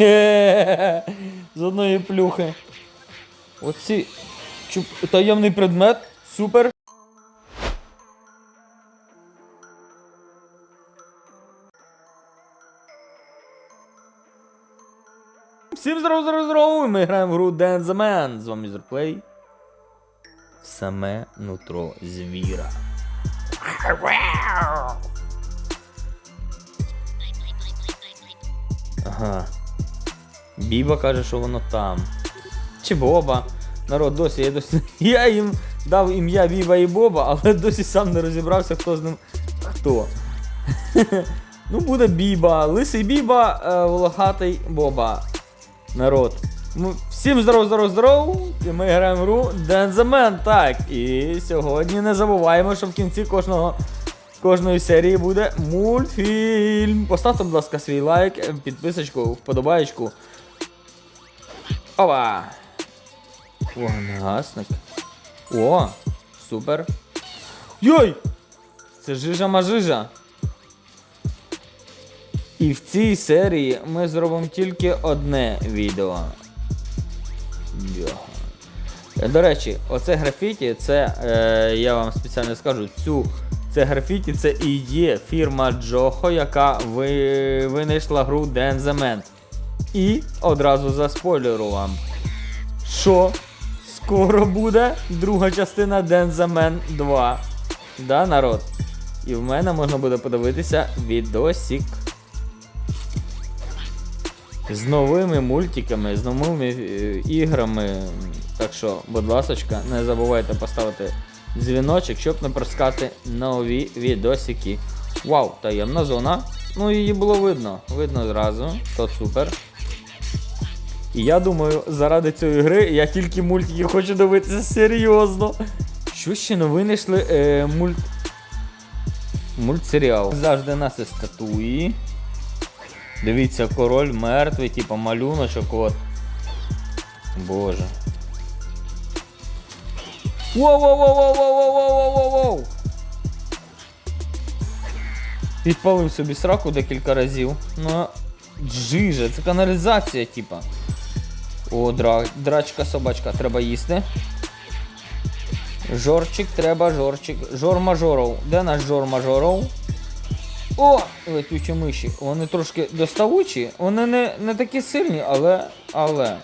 З одної плюхи. Оці чуп... таємний предмет. Супер. Всім здорово, здорово, здорово! Ми граємо в гру Dance the Man. З вами Мізерплей. Саме нутро звіра. Ага. Біба каже, що воно там. Чи Боба. Народ досі, я досі. Я їм дав ім'я Біба і Боба, але досі сам не розібрався, хто з ним хто. ну, буде Біба, лисий Біба, е, волохатий Боба. Народ. Ну, всім здоров, здоров, здоров! І ми граємо в гру Dance. Так, і сьогодні не забуваємо, що в кінці кожного кожної серії буде мультфільм. Поставте, будь ласка, свій лайк, підписочку, вподобаєчку. Ова! Вогнегасник. О, супер. Йой! Це жижа мажижа. І в цій серії ми зробимо тільки одне відео. Бляха. Е, До речі, оце графіті, це е, я вам спеціально скажу, цю це графіті це і є фірма Джохо, яка ви, винайшла гру Man. І одразу заспойлеру вам, що скоро буде друга частина Man 2. Да, народ? І в мене можна буде подивитися відосік. З новими мультиками, з новими е, іграми. Так що, будь ласочка, не забувайте поставити дзвіночок, щоб не проскати нові відосики. Вау, таємна зона. Ну її було видно. Видно зразу, то супер. І я думаю, заради цієї гри я тільки мультики хочу дивитися серйозно. Що ще не винайшли е, мульт. Мультсеріал. Завжди нас і статуї. Дивіться, король мертвий, типа малюночок, от. Боже. Воу-воу-воу-воу-воу-воу-воу-воу-воу! Підпалив собі сраку декілька разів. Ну, джижа, це каналізація, типа. О, дра... драчка собачка, треба їсти. Жорчик, треба жорчик. Жор мажоров. Де наш жор мажоров? О! Летючі миші. Вони трошки доставучі. Вони не, не такі сильні, але. Але.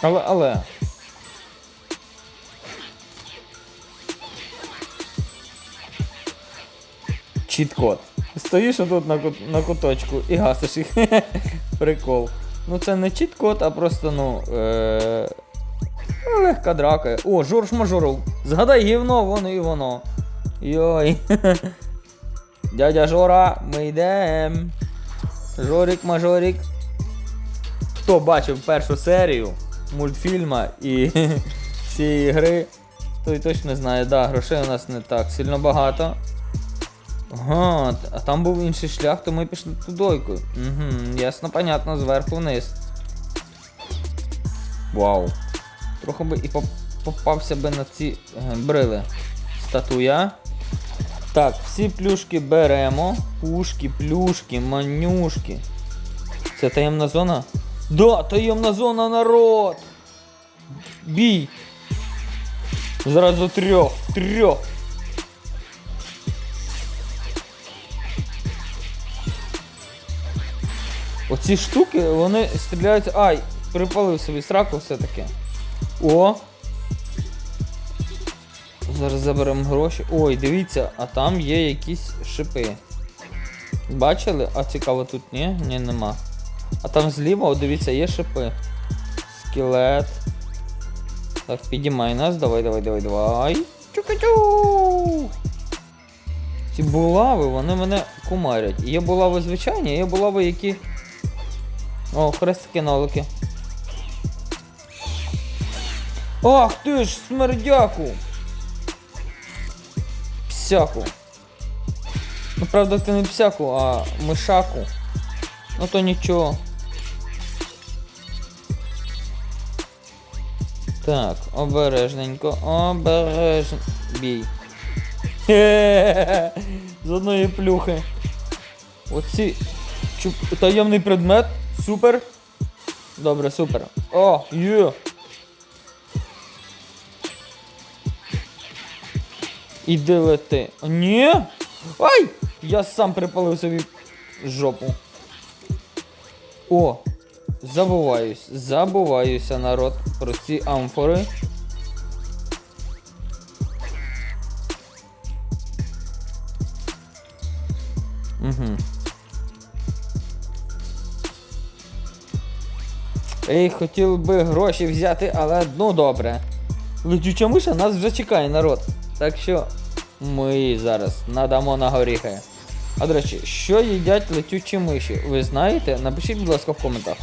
Але, але. Чіт-код. Стоїш отут на, на куточку і гасиш їх. Прикол. Ну це не чіт-код, а просто, ну. Е- легка драка. О, Жорж Мажоров. Згадай гівно, воно і воно. Йой. Дядя Жора, ми йдемо. Жорик, мажорик. Хто бачив першу серію мультфільма і цієї гри, той точно знає, да, грошей у нас не так сильно багато. Ага, а там був інший шлях, то ми пішли тудойкою. Угу, ясно, понятно, зверху вниз. Вау. Трохи би і попався би на ці е, брили. Статуя. Так, всі плюшки беремо. Пушки, плюшки, манюшки. Це таємна зона? Да, таємна зона, народ! Бій! Зразу трьох, трьох. Оці штуки, вони стріляють. Ай, припалив собі сраку все-таки. О! Зараз заберемо гроші. Ой, дивіться, а там є якісь шипи. Бачили? А цікаво тут ні? Ні, нема. А там зліва, о, дивіться, є шипи. Скелет. Так, підіймай нас, давай, давай, давай, давай. Чу-ку-чу! Ці булави, вони мене кумарять. Є булави звичайні, є булави, які. О, хрестики нолики. Ах ти ж, смердяку! Псяку. Ну, правда, ти не псяку, а мишаку. Ну то нічого. Так, обережненько, обережно. Бій. Хе-хе-хе. З одної плюхи. Оці Чуп- Таємний предмет. Супер. Добре, супер. О, є. Іди лети. Ні. Ай! Я сам припалив собі жопу. О! Забуваюсь, забуваюся, народ, про ці амфори. Ей, хотів би гроші взяти, але ну добре. Летюча миша нас вже чекає, народ. Так що ми зараз надамо на горіхи. А до речі, що їдять летючі миші? Ви знаєте? Напишіть, будь ласка, в коментах.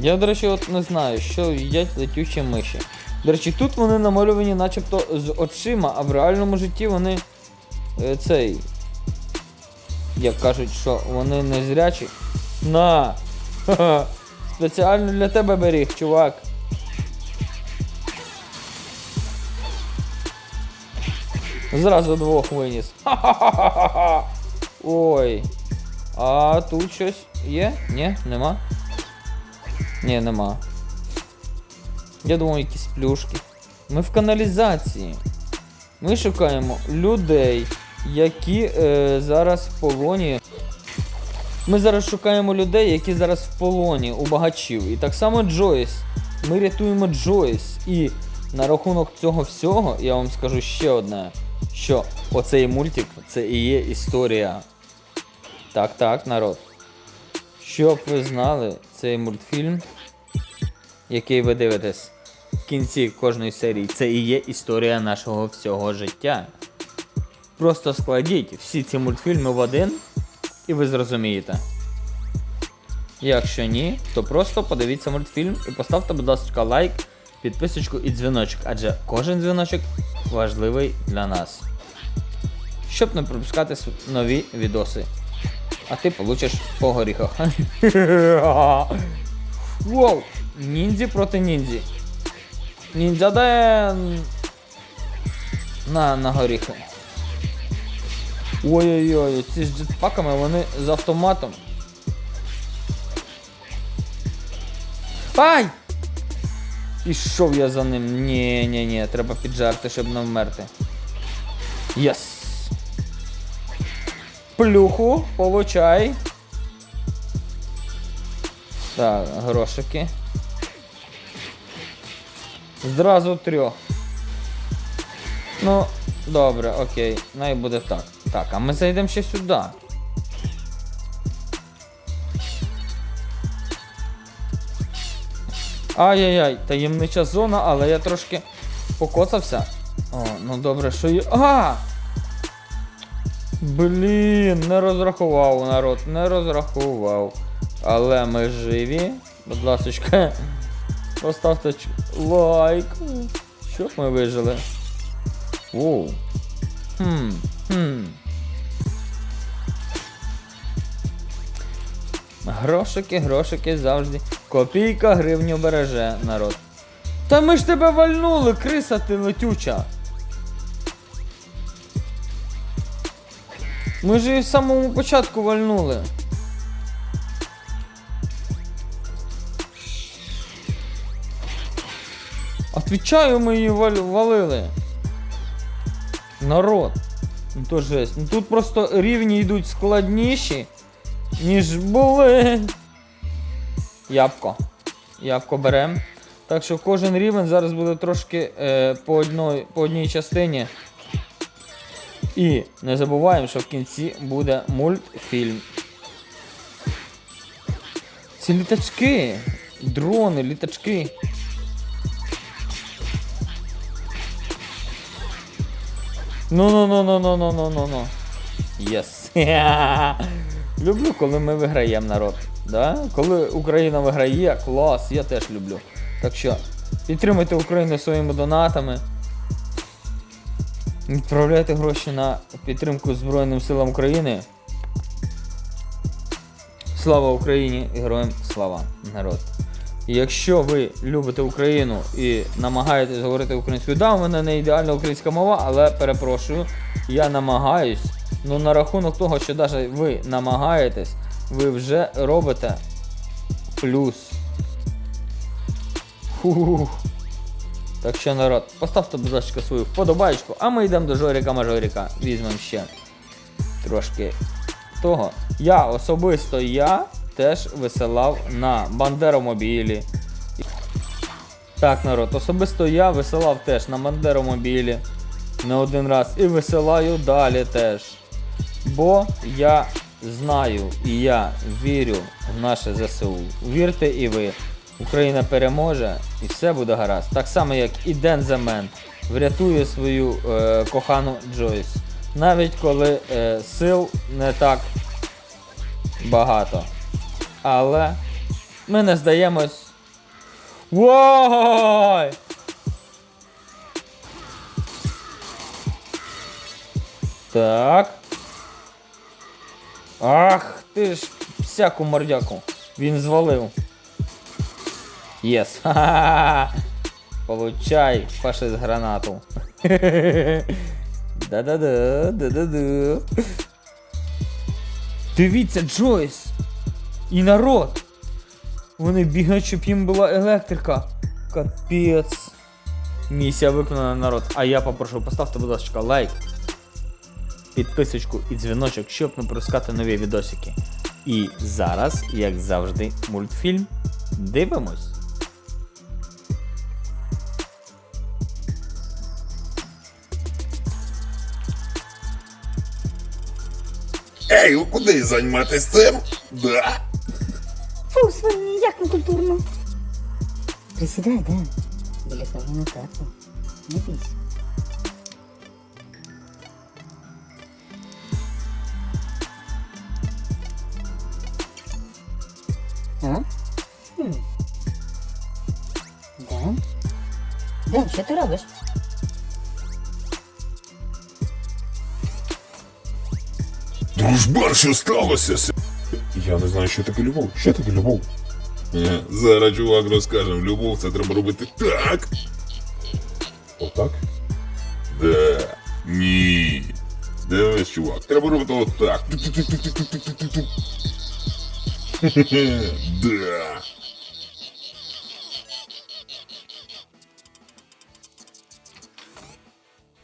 Я, до речі, от не знаю, що їдять летючі миші. До речі, тут вони намалювані начебто з очима, а в реальному житті вони е, цей. Як кажуть, що вони не зрячі. На! Спеціально для тебе беріг, чувак. Зразу двох виніс. Ха-ха-ха-ха-ха. Ой. А тут щось є? Ні, нема. Ні, нема. Я думаю, якісь плюшки. Ми в каналізації. Ми шукаємо людей, які е, зараз в полоні. Ми зараз шукаємо людей, які зараз в полоні у багачів. І так само Джойс. Ми рятуємо Джойс. І на рахунок цього всього я вам скажу ще одне: що оцей мультик це і є історія. Так, так, народ. Щоб ви знали, цей мультфільм, який ви дивитесь в кінці кожної серії, це і є історія нашого всього життя. Просто складіть всі ці мультфільми в один, і ви зрозумієте. Якщо ні, то просто подивіться мультфільм і поставте, будь ласка, лайк, підписочку і дзвіночок, адже кожен дзвіночок важливий для нас. Щоб не пропускати нові відоси. А ти получиш по горіхах. Воу! Ніндзі проти ніндзі. Ніндзя Ден. На, на горіхи. Ой-ой-ой, ці з джетпаками вони з автоматом. Ай! Пішов я за ним. Ні, ні, ні, треба піджарти, щоб не вмерти. Єс! Плюху, получай. Так, грошики. Зразу трьох. Ну, добре, окей. Най буде так. Так, а ми зайдемо ще сюди. Ай-яй-яй, таємнича зона, але я трошки покоцався. О, ну добре, що є. А! Блін, не розрахував народ, не розрахував. Але ми живі. Будь ласочка, поставте лайк. Щоб ми вижили. Оу. Хм. Хм. Грошики, грошики завжди. Копійка гривню береже, народ. Та ми ж тебе вальнули, криса ти летюча. Ми ж її в самому початку вальнули. Отвічаю, ми її валили. Народ. Ну то жесть. Ну тут просто рівні йдуть складніші, ніж були. Ябко. Ябко берем. Так що кожен рівень зараз буде трошки е, по, одной, по одній частині. І не забуваємо, що в кінці буде мультфільм. Ці літачки. Дрони, літачки. Ну ну ну ну ну ну ну ну ну. Єс. Люблю, коли ми виграємо народ. Да? Коли Україна виграє, клас, я теж люблю. Так що, підтримуйте Україну своїми донатами. Відправляйте гроші на підтримку Збройним силам України. Слава Україні і героям слава народ. Якщо ви любите Україну і намагаєтесь говорити українською, да, у мене не ідеальна українська мова, але перепрошую, я намагаюсь. Ну на рахунок того, що навіть ви намагаєтесь, ви вже робите плюс. Фух. Так що, народ, поставте, будь ласка, свою вподобайку, а ми йдемо до Жоріка Мажоріка. Візьмемо ще трошки того. Я особисто я теж висилав на Бандеромобілі. Так, народ, особисто я висилав теж на Бандеромобілі не один раз і висилаю далі теж. Бо я знаю і я вірю в наше ЗСУ. Вірте і ви. Україна переможе і все буде гаразд. Так само, як і Ден Земен врятує свою е, кохану Джойс. Навіть коли е, сил не так багато. Але ми не здаємось. Вой! Так. Ах, ти ж всяку мордяку. Він звалив. Єс. Ха-ха-ха. Получай, фашист гранату. Да-да-да, да-да-да. Дивіться, Джойс! І народ! Вони бігають, щоб їм була електрика. Капець. Місія виконана народ. А я попрошу, поставте, будь ласка, лайк, підписочку і дзвіночок, щоб не пропускати нові відосики. І зараз, як завжди, мультфільм. Дивимось. Ей, ви куди займатись цим? Да. Фу, як некультурно. Присідай, Ден. Біля каміна тепло. Не бійся. А? Хм. Ден? Ден, що ти робиш? Дружбан, що сталося? Я не знаю, що таке любов. Що таке любов? Е, Зараз чувак розкажем, любов це треба робити так. Отак? Да. Ні. Дивись, чувак, треба робити отак. Да.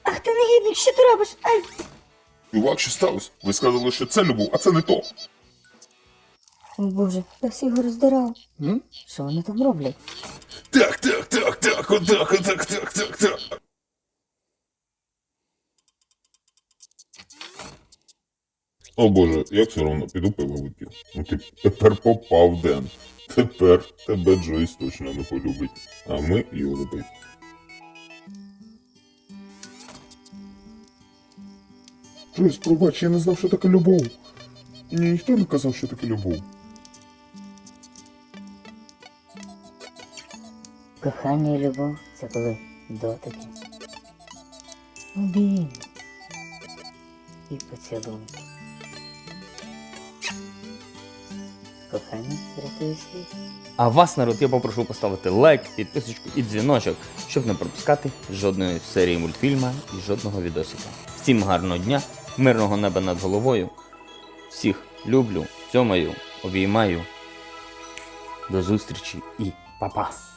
Ах ти негідник, що ти робиш? Ай! Чувак, що сталося? Ви сказали, що це любов, а це не то. О боже, я всіх його роздирав. М? Що вони там роблять? Так, так, так, так, отак, отак, так, так, так. О боже, як все одно, піду пиво вип'ю. Ну ти тепер попав Ден. Тепер тебе Джойс точно не полюбить. А ми його любить. Джойс, пробач, я не знав, що таке любов. Мені ніхто не казав, що таке любов. Кохання і любов це коли дотики. Обійми. І поцілунки. Кохання рятує. А вас, народ, я попрошу поставити лайк, підписочку і дзвіночок, щоб не пропускати жодної серії мультфільма і жодного відосика. Всім гарного дня, мирного неба над головою. Всіх люблю, цьомаю, обіймаю. До зустрічі і па-па!